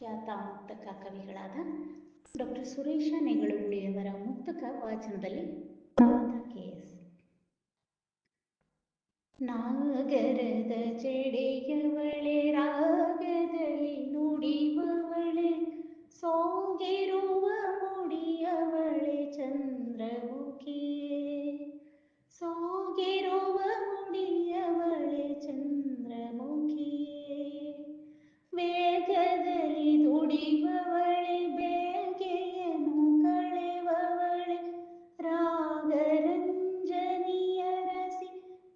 ಖ್ಯಾತ ಮುಕ್ತಕ ಕವಿಗಳಾದ ಡಾಕ್ಟರ್ ಸುರೇಶ ನೆಗಳಗುಳಿಯವರ ಮುಕ್ತಕ ವಾಚನದಲ್ಲಿ ಕೆ ನಾಗರದ ಚೆಡೆಯವಳೆ ರಾಗದಲ್ಲಿ ನುಡಿಯುವವಳೆ ದುಡಿಯುವವಳೆ ಬೇಗೆಯನ್ನು ಕಳೆವವಳೆ, ರಾಗರಂಜನಿಯರಸಿ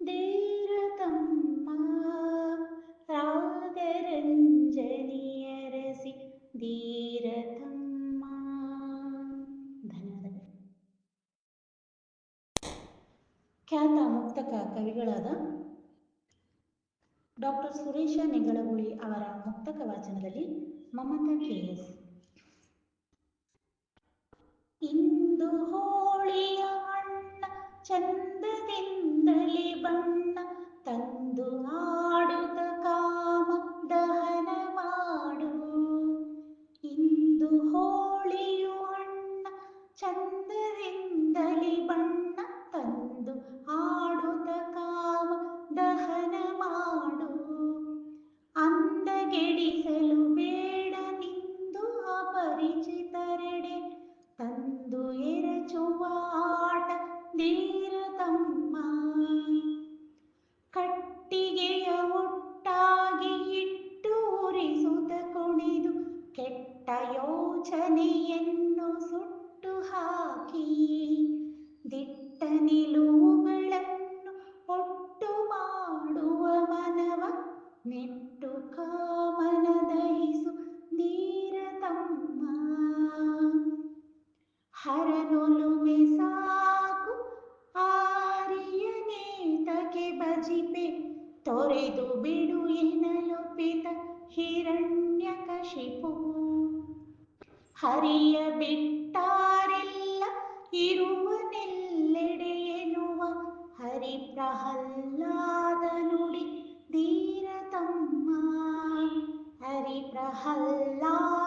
ಧೀರತಮ್ಮ ರಾಗರಂಜನಿಯರಸಿ ಧೀರತಮ್ಮ ಧನ್ಯವಾದಗಳು. ಖ್ಯಾತ ಮುಕ್ತಕ ಕವಿಗಳಾದ ಡಾಕ್ಟರ್ ಸುರೇಶ ನೆಗಳಗುಳಿ ಅವರ ಮುಕ್ತಕ ವಾಚನದಲ್ಲಿ ಮಮತಾ ಕೆ ಎಸ್ ಇಂದು ಹೋಳಿಯ ಅಣ್ಣ ಚಂದದಿಂದಲೇ ಬಣ್ಣ ತಂದು ಆಡುತ್ತ ಕಾಮ ದಹನ ಮಾಡು. ಇಂದು ಹೋಳಿಯು ಅಣ್ಣ ಚಂದದಿಂದಲೇ ಬಣ್ಣ ತಂದು ಆಡುತ್ತ ಕಾಮ ದಹನ ಮಾಡು. ಅಂದಗೆಡಿಸಲು ನಿಂದು ಅಪರಿಚಿತರೆಡೆ ತಂದು ಎರಚುವ ಆಟ ಧೀರತಮ್ಮ. ಕಟ್ಟಿಗೆಯ ಒಟ್ಟಾಗಿ ಇಟ್ಟು ಉರಿಸುತ್ತ ಕುಣಿದು ಕೆಟ್ಟ ಯೋಚನೆಯನ್ನು ಸುಟ್ಟು ಹಾಕಿ ದಿಟ್ಟ ನಿಲುವುಗಳನ್ನು ಹರನೊಲುಮೆ ಸಾಕು ಆರ್ಯನೇತಕ್ಕೆ ಬಜಿಪೆ ತೊರೆದು ಬಿಡು ಎನ್ನಲೊಪಿತ ಹಿರಣ್ಯಕಶಿಪು ಹರಿಯ ಬಿಟ್ಟಾರೆಲ್ಲ ಇರುವನೆಲ್ಲೆಡೆ ಎನ್ನುವ ಹರಿ ಪ್ರಹ್ಲಾದ ನುಡಿ ಧೀರತಮ್ಮ ಹರಿ ಪ್ರಹ್ಲಾದ ನುಡಿ ಧೀರ